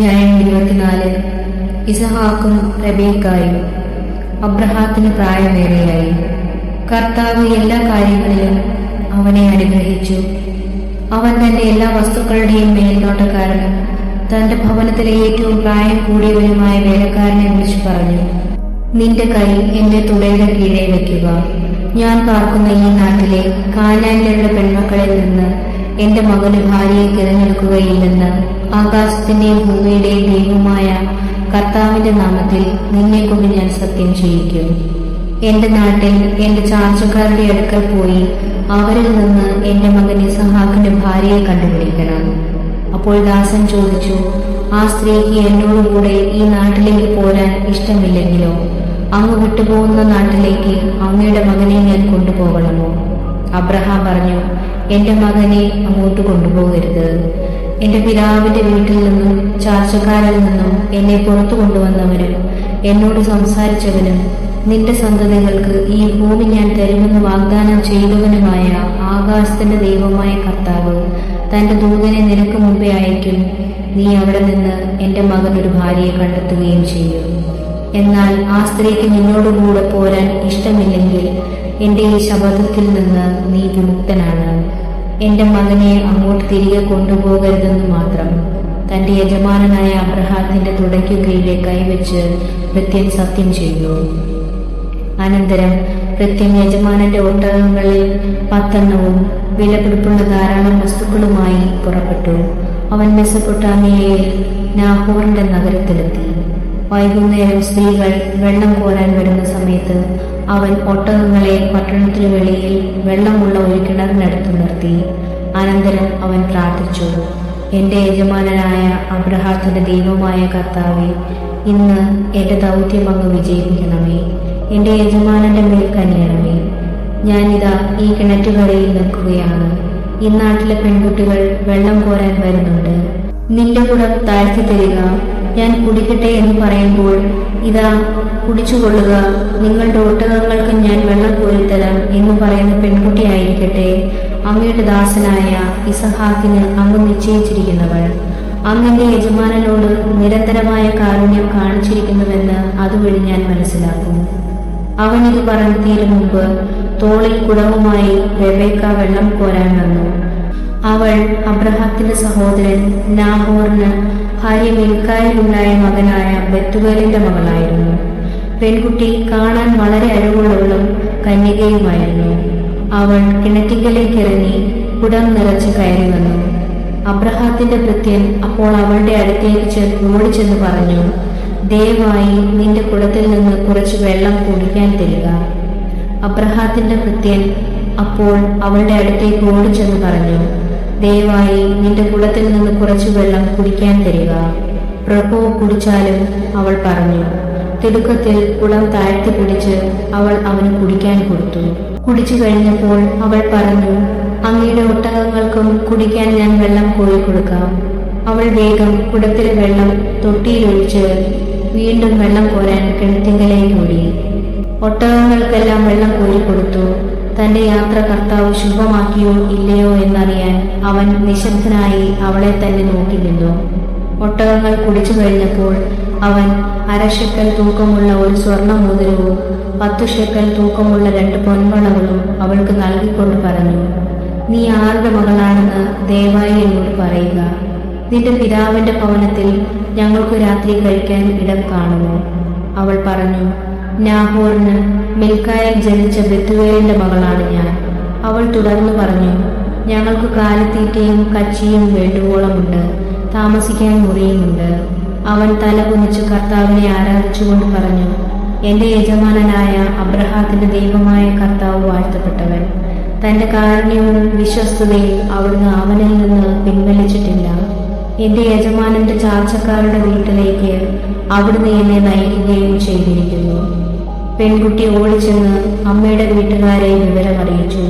അധ്യായം ഇരുപത്തിനാല്. ഇസഹാക്കും റബേക്കായും അബ്രഹാത്തിന് പ്രായമേറെയായി. കർത്താവ് എല്ലാ കാര്യങ്ങളിലും അവനെ അനുഗ്രഹിച്ചു. അവൻ തന്റെ എല്ലാ വസ്തുക്കളുടെയും മേൽനോട്ടക്കാരനും തന്റെ ഭവനത്തിലെ ഏറ്റവും പ്രായം കൂടിയവനുമായ വേലക്കാരനെ വിളിച്ചു പറഞ്ഞു നിന്റെ കൈ എന്റെ തുടയുടെ കീഴെ വയ്ക്കുക. ഞാൻ പാർക്കുന്ന ഈ നാട്ടിലെ കാനാനിലുള്ള പെൺമക്കളിൽ നിന്ന് എന്റെ മകന് ഭാര്യയെ തിരഞ്ഞെടുക്കുകയില്ലെന്ന് ആകാശത്തിന്റെയും ഭൂമിയുടെയും ദൈവമായ കർത്താവിന്റെ നാമത്തിൽ നിന്നെക്കൊണ്ട് ഞാൻ സത്യം ചെയ്യിക്കും. എന്റെ നാട്ടിൽ എന്റെ ചാർച്ചക്കാരുടെ അടുക്കൽ പോയി അവരിൽ നിന്ന് എന്റെ മകൻ ഇസഹാക്കിന്റെ ഭാര്യയെ കണ്ടുപിടിക്കണം. അപ്പോൾ ദാസൻ ചോദിച്ചു ആ സ്ത്രീക്ക് എന്നോടുകൂടെ ഈ നാട്ടിലേക്ക് പോരാൻ ഇഷ്ടമില്ലെങ്കിലോ? അങ്ങ് വിട്ടുപോകുന്ന നാട്ടിലേക്ക് അങ്ങയുടെ മകനെ ഞാൻ കൊണ്ടുപോകണമോ? അബ്രഹാം പറഞ്ഞു എന്റെ മകനെ അങ്ങോട്ട് കൊണ്ടുപോകരുത്. എന്റെ പിതാവിന്റെ വീട്ടിൽ നിന്നും ചാർച്ചക്കാരിൽ നിന്നും എന്നെ പുറത്തു കൊണ്ടുവന്നവരും എന്നോട് സംസാരിച്ചവനും നിന്റെ സന്തതികൾക്ക് ഈ ഭൂമി ഞാൻ തരുമെന്ന് വാഗ്ദാനം ചെയ്തവനുമായ ആകാശത്തിന്റെ ദൈവമായ കർത്താവ് തന്റെ ദൂതനെ നിനക്ക് മുമ്പേ അയക്കും നീ അവിടെ നിന്ന് എന്റെ മകൻ ഒരു ഭാര്യയെ കണ്ടെത്തുകയും ചെയ്യും. എന്നാൽ ആ സ്ത്രീക്ക് നിന്നോടുകൂടെ പോരാൻ ഇഷ്ടമില്ലെങ്കിൽ എന്റെ ഈ ശബദത്തിൽ നിന്ന് നീ വിമുക്തനാണ്. എന്റെ മകനെ അങ്ങോട്ട് തിരികെ കൊണ്ടുപോകരുതെന്ന് മാത്രം. തന്റെ യജമാനനായ അബ്രഹാത്തിന്റെ തുടയ്ക്കു കീഴിലെ കൈവച്ച് ഭൃത്യൻ സത്യം ചെയ്തു. അനന്തരം ഭൃത്യൻ യജമാനന്റെ ഒട്ടകങ്ങളിൽ പത്തെണ്ണവും വിലപിടിപ്പുള്ള ധാരാളം വസ്തുക്കളുമായി പുറപ്പെട്ടു. അവൻ മെസ്സപ്പൊട്ടാമിയയിൽ നാഹോറിന്റെ നഗരത്തിലെത്തി. വൈകുന്നേരം സ്ത്രീകൾ വെള്ളം കോരാൻ വരുന്ന സമയത്ത് അവൻ ഒട്ടകങ്ങളെ പട്ടണത്തിനു വെളിയിൽ വെള്ളമുള്ള ഒരു കിണറിനടുത്ത് നിർത്തി. അനന്തരം അവൻ പ്രാർത്ഥിച്ചു എന്റെ യജമാനനായ അബ്രഹാത്തിന്റെ ദൈവമായ കർത്താവെ ഇന്ന് എന്റെ ദൗത്യം അങ്ങ് വിജയിപ്പിക്കണമേ. എന്റെ യജമാനന്റെ മേൽ കനിയണമേ. ഞാനിതാ ഈ കിണറ്റുകരയിൽ നിൽക്കുകയാണ്. ഈ നാട്ടിലെ പെൺകുട്ടികൾ വെള്ളം കോരാൻ വരുന്നുണ്ട്. നിന്റെ കുടം താഴ്ത്തി തരിക. ഞാൻ കുടിക്കട്ടെ എന്ന് പറയുമ്പോൾ ഇതാ കുടിച്ചുകൊള്ളുക. നിങ്ങളുടെ ഒട്ടകങ്ങൾക്ക് ഞാൻ വെള്ളം തരാം എന്ന് പറയുന്ന പെൺകുട്ടിയായിരിക്കട്ടെ അങ്ങയുടെ ദാസനായ ഇസഹാക്കിന് അങ്ങ് നിശ്ചയിച്ചിരിക്കുന്നവൾ. അങ്ങന്റെ യജമാനനോട് നിരന്തരമായ കാരുണ്യം കാണിച്ചിരിക്കുന്നുവെന്ന് അതുവഴി ഞാൻ മനസ്സിലാക്കും. അവൻ ഇത് പറഞ്ഞു തീരും മുമ്പ് തോളിൽ കുടവുമായി റെബേക്ക വെള്ളം കോരാൻ വന്നു. അവൾ അബ്രഹാത്തിന്റെ സഹോദരൻ നാഹോറിന് ഭാര്യ മിൽക്കായിലുണ്ടായ മകനായ ബത്തുവേലിന്റെ മകളായിരുന്നു. പെൺകുട്ടി കാണാൻ വളരെ അഴകുള്ളവളും കന്യകയുമായിരുന്നു. അവൾ കിണറ്റിക്കലേക്ക് ഇറങ്ങി കുടം നിറച്ച് കയറി വന്നു. അബ്രഹാത്തിന്റെ ഭൃത്യൻ അപ്പോൾ അവളുടെ അടുത്തേക്ക് ചെന്ന് ഓടിച്ചെന്ന് പറഞ്ഞു ദയവായി നിന്റെ കുടത്തിൽ നിന്ന് കുറച്ച് വെള്ളം കുടിക്കാൻ തരിക. അബ്രഹാത്തിന്റെ ഭൃത്യൻ അപ്പോൾ അവളുടെ അടുത്തേക്ക് ഓടിച്ചെന്ന് പറഞ്ഞു ദയവായി നിന്റെ കുളത്തിൽ നിന്ന് കുറച്ചു വെള്ളം കുടിക്കാൻ തരിക. പ്രഭു കുടിച്ചാലും അവൾ പറഞ്ഞു തിടുക്കത്തിൽ കുളം താഴ്ത്തി പിടിച്ച് അവൾ അവന് കുടിക്കാൻ കൊടുത്തു. കുടിച്ചു കഴിഞ്ഞപ്പോൾ അവൾ പറഞ്ഞു അങ്ങയുടെ ഒട്ടകങ്ങൾക്കും കുടിക്കാൻ ഞാൻ വെള്ളം കോരി കൊടുക്കാം. അവൾ വേഗം കുടത്തിലെ വെള്ളം തൊട്ടിയിലൊഴിച്ച് വീണ്ടും വെള്ളം കോരാൻ കിണറ്റിങ്കലേക്ക് ഓടി. ഒട്ടകങ്ങൾക്കെല്ലാം വെള്ളം കോരി കൊടുത്തു. തന്റെ യാത്ര കർത്താവ് ശുഭമാക്കിയോ ഇല്ലയോ എന്നറിയാൻ അവൻ നിശബ്ദനായി അവളെ തന്നെ നോക്കി നിന്നു. ഒട്ടകങ്ങൾ കുടിച്ചു കഴിഞ്ഞപ്പോൾ അവൻ അരശക്കൽ തൂക്കമുള്ള ഒരു സ്വർണ മോതിരവും പത്തു ഷെക്കൽ തൂക്കമുള്ള രണ്ട് പൊൻവളകളും അവൾക്ക് നൽകിക്കൊണ്ട് പറഞ്ഞു നീ ആരുടെ മകളാണെന്ന് ദയവായി എന്നോട് പറയുക. നിന്റെ പിതാവിന്റെ ഭവനത്തിൽ ഞങ്ങൾക്ക് രാത്രി കഴിക്കാൻ ഇടം കാണുമോ? അവൾ പറഞ്ഞു നാഹോറിന് മിൽക്കായിൽ ജനിച്ച ബെത്തുവേലിന്റെ മകളാണ് ഞാൻ. അവൾ തുടർന്നു പറഞ്ഞു ഞങ്ങൾക്ക് കാലിത്തീറ്റയും കച്ചിയും വേണ്ടുവോളമുണ്ട്. താമസിക്കാൻ മുറിയുമുണ്ട്. അവൻ തല കുനിച്ച് കർത്താവിനെ ആരാധിച്ചുകൊണ്ട് പറഞ്ഞു എന്റെ യജമാനനായ അബ്രഹാത്തിന്റെ ദൈവമായ കർത്താവ് വാഴ്ത്തപ്പെട്ടവൻ. തന്റെ കാരുണ്യവും വിശ്വസ്തതയും അവിടുന്ന് അവനിൽ നിന്ന് പിൻവലിച്ചിട്ടില്ല. എന്റെ യജമാനന്റെ ചാർച്ചക്കാരുടെ വീട്ടിലേക്ക് അവിടുന്ന് എന്നെ നയിക്കുകയും ചെയ്തിരിക്കുന്നു. പെൺകുട്ടി ഓടിച്ചെന്ന് അമ്മയുടെ വീട്ടുകാരെ വിവരമറിയിച്ചു.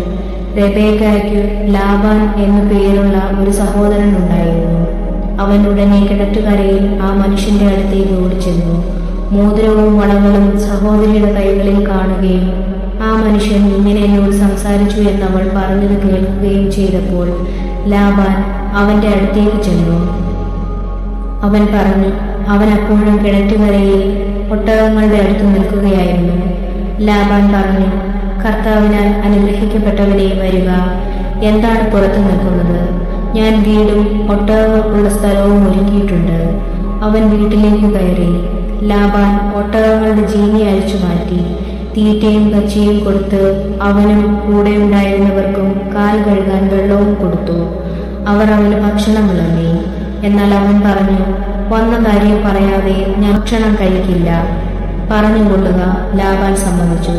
റെബേക്കായ്ക്ക് ലാബാൻ എന്നു പേരുള്ള ഒരു സഹോദരൻ ഉണ്ടായിരുന്നു. അവൻ ഉടനെ കിണറ്റുകരയിൽ ആ മനുഷ്യന്റെ അടുത്തേക്ക് ഓടിച്ചെന്നു. മോതിരവും വളങ്ങളും സഹോദരിയുടെ കൈകളിൽ കാണുകയും ആ മനുഷ്യൻ ഇങ്ങനെ എന്നോട് സംസാരിച്ചു എന്ന് അവൾ പറഞ്ഞത് കേൾക്കുകയും ചെയ്തപ്പോൾ ലാബാൻ അവന്റെ അടുത്തേക്ക് ചെന്നു. അവൻ പറഞ്ഞു അവൻ അപ്പോഴും കിണറ്റുകരയിൽ ഒട്ടകങ്ങളുടെ അടുത്ത് നിൽക്കുകയായിരുന്നു. ലാബാൻ പറഞ്ഞു കർത്താവിനാൽ അനുഗ്രഹിക്കപ്പെട്ടവനെ വരിക. എന്താണ് പുറത്തു നിൽക്കുന്നത്? ഞാൻ വീടും ഒട്ടകങ്ങൾക്കുള്ള സ്ഥലവും ഒരുക്കിയിട്ടുണ്ട്. അവൻ വീട്ടിലേക്ക് കയറി. ലാബാൻ ഒട്ടകങ്ങളുടെ ജീനി അഴിച്ചു മാറ്റി. തീറ്റയും പച്ചയും കൊടുത്ത് അവനും കൂടെ ഉണ്ടായിരുന്നവർക്കും കാൽ കഴുകാൻ വെള്ളവും കൊടുത്തു. അവർ അവന് ഭക്ഷണം വിളമ്പി. എന്നാൽ അവൻ പറഞ്ഞു വന്ന കാര്യം പറയാതെ ഞാൻ ഭക്ഷണം കഴിക്കില്ല. പറഞ്ഞു കൊള്ളുക ലാബാൻ സമ്മതിച്ചു.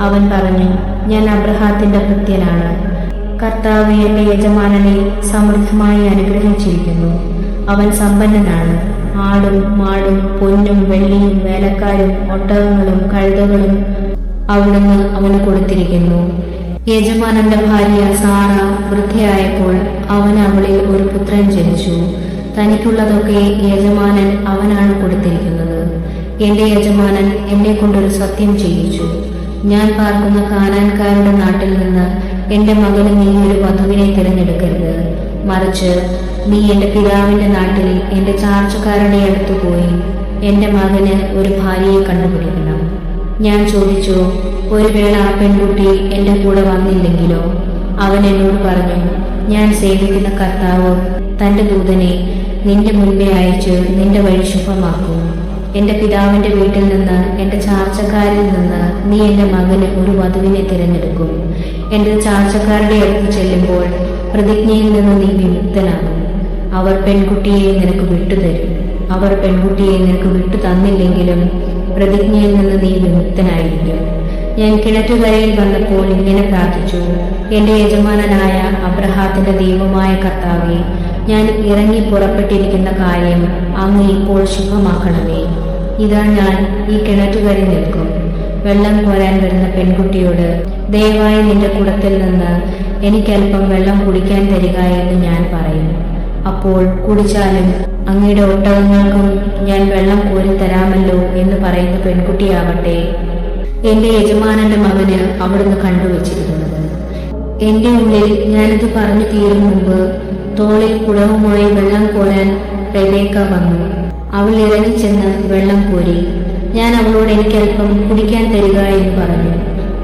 അവൻ പറഞ്ഞു ഞാൻ അബ്രഹാത്തിന്റെ കൃത്യനാണ് കർത്താവ് എന്റെ യജമാനനെ സമൃദ്ധമായി അനുഗ്രഹിച്ചിരിക്കുന്നു. അവൻ സമ്പന്നനാണ്. ആടും മാടും പൊന്നും വെള്ളിയും വേലക്കാരും ഒട്ടകങ്ങളും കഴുതകളും അവിടുന്ന് അവന് കൊടുത്തിരിക്കുന്നു. യജമാനന്റെ ഭാര്യ സാറ വൃദ്ധയായപ്പോൾ അവൻ അവളിൽ ഒരു പുത്രൻ ജനിച്ചു. തനിക്കുള്ളതൊക്കെ യജമാനൻ അവനാണ് കൊടുത്തിരിക്കുന്നത്. എന്റെ യജമാനൻ എന്നെ കൊണ്ടൊരു സത്യം ചെയ്യിച്ചു. ഞാൻ പാർക്കുന്ന കാനാൻകാരുടെ നാട്ടിൽ നിന്ന് എന്റെ മകന് നീ ഒരു വധുവിനെ തിരഞ്ഞെടുക്കരുത്. മറിച്ച് നീ എന്റെ പിതാവിന്റെ നാട്ടിൽ എന്റെ ചാർച്ചക്കാരുടെ അടുത്ത് പോയി എന്റെ മകന് ഒരു ഭാര്യയെ കണ്ടുപിടിക്കണം. ഞാൻ ചോദിച്ചു ഒരു വേള ആ പെൺകുട്ടി എന്റെ കൂടെ വന്നില്ലെങ്കിലോ? അവൻ എന്നോട് പറഞ്ഞു ഞാൻ സേവിക്കുന്ന കർത്താവ് തന്റെ ദൂതനെ നിന്റെ മുൻപേ അയച്ച് നിന്റെ വഴി ശുഭമാക്കും. എന്റെ പിതാവിന്റെ വീട്ടിൽ നിന്ന് എന്റെ ചാർച്ചക്കാരിൽ നിന്ന് നീ എന്റെ മകന് ഒരു വധുവിനെ തിരഞ്ഞെടുക്കും. എന്റെ ചാർച്ചക്കാരുടെ അടുത്ത് ചെല്ലുമ്പോൾ പ്രതിജ്ഞയിൽ നിന്ന് നീ വിമുക്തനാകും. അവർ പെൺകുട്ടിയെ നിനക്ക് വിട്ടുതരും. അവർ പെൺകുട്ടിയെ നിനക്ക് വിട്ടു തന്നില്ലെങ്കിലും പ്രതിജ്ഞയിൽ നിന്ന് നീ വിമുക്തനായിരിക്കും. ഞാൻ കിണറ്റുകരയിൽ വന്നപ്പോൾ ഇങ്ങനെ പ്രാർത്ഥിച്ചു എന്റെ യജമാനനായ അബ്രഹാത്തിന്റെ ദൈവമായ കർത്താവെ ഞാൻ ഇറങ്ങി പുറപ്പെട്ടിരിക്കുന്ന കാര്യം അങ്ങ് ഇപ്പോൾ ശുഭമാക്കണമേ. ഇതാ ഞാൻ ഈ കിണറ്റുകരയിൽ നിൽക്കും. വെള്ളം കോരാൻ വരുന്ന പെൺകുട്ടിയോട് ദയവായി നിന്റെ കുടത്തിൽ നിന്ന് എനിക്കല്പം വെള്ളം കുടിക്കാൻ തരിക എന്ന് ഞാൻ പറയും. അപ്പോൾ കുടിച്ചാലും അങ്ങയുടെ ഒട്ടകങ്ങൾക്കും ഞാൻ വെള്ളം കോരി തരാമല്ലോ എന്ന് പറയുന്ന പെൺകുട്ടിയാവട്ടെ. എന്റെ യജമാനന്റെ മകന് അവിടുന്ന് കണ്ടുവച്ചിരിക്കുന്നത് എന്റെ ഉള്ളിൽ ഞാനിത് പറഞ്ഞു തീരും മുമ്പ് തോളിൽ കുളവുമായി വെള്ളം കോരാൻ റെബേക്ക വന്നു. അവൾ ഇറങ്ങിച്ചെന്ന് വെള്ളം കോരി ഞാൻ അവളോട് എനിക്കല്പം കുടിക്കാൻ തരിക എന്ന് പറഞ്ഞു.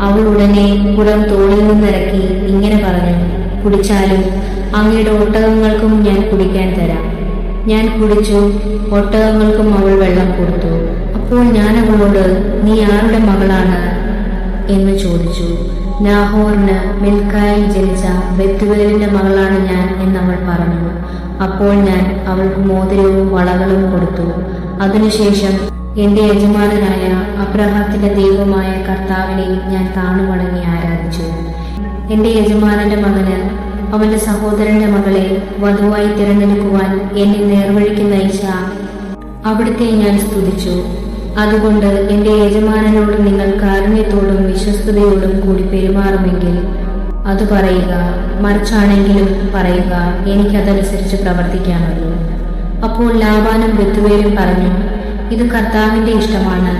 അവൾ ഉടനെ കുടം തോളിൽ നിന്നിറക്കി ഇങ്ങനെ പറഞ്ഞു കുടിച്ചാലും അങ്ങയുടെ ഒട്ടകങ്ങൾക്കും ഞാൻ കുടിക്കാൻ തരാം. ഞാൻ കുടിച്ചു ഒട്ടകങ്ങൾക്കും അവൾ വെള്ളം കൊടുത്തു. അപ്പോൾ ഞാൻ അവളോട് നീ ആരുടെ മകളാണ്? എന്ന് ചോദിച്ചു. നാഹോറിന് മിൽക്കായിൽ ജനിച്ച ബെത്തുവേലിന്റെ മകളാണ് ഞാൻ എന്നവൾ പറഞ്ഞു. അപ്പോൾ ഞാൻ അവൾക്ക് മോതിരവും വളകളും കൊടുത്തു. അതിനുശേഷം എന്റെ യജമാനനായ അബ്രഹാത്തിന്റെ ദൈവമായ കർത്താവിനെ ഞാൻ താണുവണങ്ങി ആരാധിച്ചു. എന്റെ യജമാനന്റെ മകന് അവന്റെ സഹോദരന്റെ മകളെ വധുവായി തിരഞ്ഞെടുക്കുവാൻ എന്നെ നേർവഴിക്ക് നയിച്ച. അവിടുത്തെ ഞാൻ സ്തുതിച്ചു. അതുകൊണ്ട് എന്റെ യജമാനനോട് നിങ്ങൾ കാരുണ്യത്തോടും വിശ്വസ്തയോടും കൂടി പെരുമാറുമെങ്കിൽ അത് പറയുക മറിച്ചാണെങ്കിലും പറയുക എനിക്കതനുസരിച്ച് പ്രവർത്തിക്കാമല്ലോ അപ്പോൾ ലാബാനും ബെത്തുവേലും പറഞ്ഞു ഇത് കർത്താവിന്റെ ഇഷ്ടമാണ്.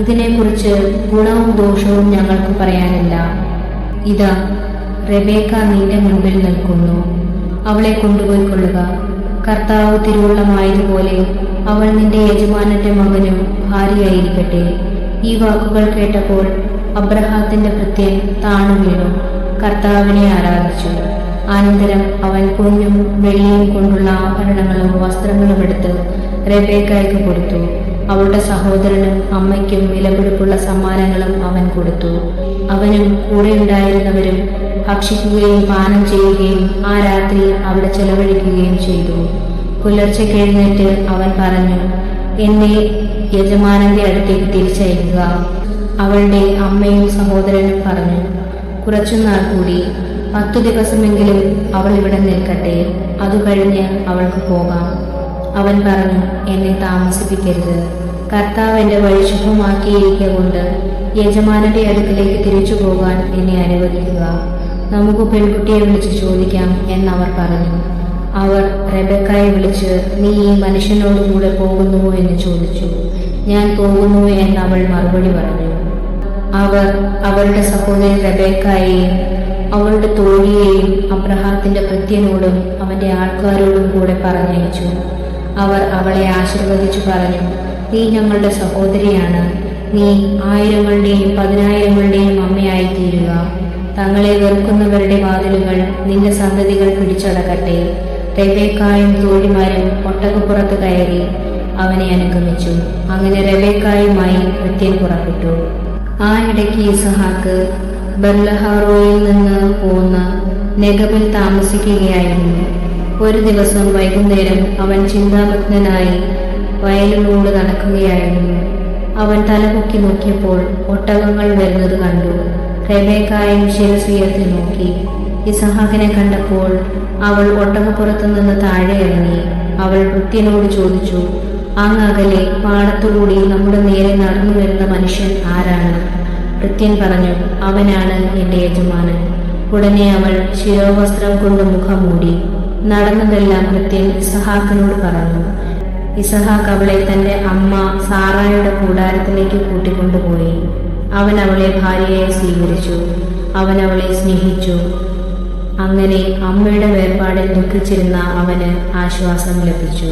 ഇതിനെക്കുറിച്ച് ഗുണവും ദോഷവും ഞങ്ങൾക്ക് പറയാനില്ല. ഇതാ റെബേക്ക നിന്റെ മുമ്പിൽ നിൽക്കുന്നു. അവളെ കൊണ്ടുപോയി കൊള്ളുക കർത്താവ് തിരുവുള്ളമായതുപോലെ അവൾ നിന്റെ യജമാനന്റെ മകനും ഭാര്യയായിരിക്കട്ടെ. ഈ വാക്കുകൾ കേട്ടപ്പോൾ അബ്രഹാത്തിന്റെ പ്രത്യൻ താണു വീണു. കർത്താവിനെ ആരാധിച്ചു. അനന്തരം അവൻ പൊന്നും വെള്ളിയും കൊണ്ടുള്ള ആഭരണങ്ങളും വസ്ത്രങ്ങളും എടുത്ത് റെബേക്കായ്ക്ക് കൊടുത്തു. അവളുടെ സഹോദരനും അമ്മയ്ക്കും വിലപിടിപ്പുള്ള സമ്മാനങ്ങളും അവൻ കൊടുത്തു. അവനും കൂടെയുണ്ടായിരുന്നവരും ഭക്ഷിക്കുകയും പാനം ചെയ്യുകയും ആ രാത്രി അവിടെ ചെലവഴിക്കുകയും ചെയ്തു. പുലർച്ചയ്ക്ക് എഴുന്നേറ്റ് അവൻ പറഞ്ഞു എന്നെ യജമാനന്റെ അടുത്തേക്ക് തിരിച്ചയക്കുക. അവളുടെ അമ്മയും സഹോദരനും പറഞ്ഞു കുറച്ചുനാൾ കൂടി പത്തു ദിവസമെങ്കിലും അവൾ ഇവിടെ നിൽക്കട്ടെ. അത് കഴിഞ്ഞ് അവൾക്ക് പോകാം. അവൻ പറഞ്ഞു എന്നെ താമസിപ്പിക്കരുത്. കർത്താവ് എന്റെ വഴി ശുഭമാക്കിയിരിക്കുക കൊണ്ട് യജമാനന്റെ അടുക്കിലേക്ക് തിരിച്ചു പോകാൻ എന്നെ അനുവദിക്കുക. നമുക്ക് പെൺകുട്ടിയെ വിളിച്ച് ചോദിക്കാം എന്നവർ പറഞ്ഞു. അവർ റെബക്കായെ വിളിച്ച് നീ ഈ മനുഷ്യനോട് കൂടെ പോകുന്നുവോ? എന്ന് ചോദിച്ചു. ഞാൻ പോകുന്നു എന്ന് അവൾ മറുപടി പറഞ്ഞു. അവർ അവളുടെ സഹോദരി റബേക്കായെയും അവളുടെ തോഴിയെയും അബ്രഹാത്തിന്റെ ഭൃത്യനോടും അവന്റെ ആൾക്കാരോടും കൂടെ പറഞ്ഞയച്ചു. അവർ അവളെ ആശീർവദിച്ചു പറഞ്ഞു നീ ഞങ്ങളുടെ സഹോദരിയാണ്. നീ ആയിരങ്ങളുടെയും പതിനായിരങ്ങളുടെയും അമ്മയായി തീരുക തങ്ങളെ വെറുക്കുന്നവരുടെ വാതിലുകൾ നിന്റെ സന്തതികൾ പിടിച്ചടക്കട്ടെ. റെബേക്കായും തോഴിമാരും ഒട്ടകപ്പുറത്ത് കയറി അവനെ അനുഗമിച്ചു. അങ്ങനെ റെബേക്കായുമായി കൃത്യം പുറപ്പെട്ടു. ആ ഇടയ്ക്ക് ഇസഹാക്ക് ബർലഹാറോയിൽ നിന്ന് പോന്ന് നെഗബിൽ താമസിക്കുകയായിരുന്നു. ഒരു ദിവസം വൈകുന്നേരം അവൻ ചിന്താമഗ്നനായി വയലിലൂടെ നടക്കുകയായിരുന്നു. അവൻ തലപൊക്കി നോക്കിയപ്പോൾ ഒട്ടകങ്ങൾ വരുന്നത് കണ്ടു. റെബേക്കായും ശിവസ്വീയത്തിൽ നോക്കി. ഇസഹാക്കിനെ കണ്ടപ്പോൾ അവൾ ഒട്ടകപ്പുറത്തു നിന്ന് താഴെ ഇറങ്ങി. അവൾ വൃത്യനോട് ചോദിച്ചു അങ്ങ് അകലെ പാടത്തുകൂടി നമ്മുടെ നേരെ നടന്നു വരുന്ന മനുഷ്യൻ ആരാണ്? വൃത്യൻ പറഞ്ഞു അവനാണ് എന്റെ യജമാനൻ. ഉടനെ അവൾ ശിരോവസ്ത്രം കൊണ്ട് മുഖം മൂടി. നടന്നതെല്ലാം കൃത്യം ഇസഹാക്കിനോട് പറഞ്ഞു. ഇസഹാക്ക് അവളെ തന്റെ അമ്മ സാറായുടെ കൂടാരത്തിലേക്ക് കൂട്ടിക്കൊണ്ടുപോയി. അവൻ അവളെ ഭാര്യയായി സ്വീകരിച്ചു. അവൻ അവളെ സ്നേഹിച്ചു. അങ്ങനെ അമ്മയുടെ വേർപാടിൽ ദുഃഖിച്ചിരുന്ന അവന് ആശ്വാസം ലഭിച്ചു.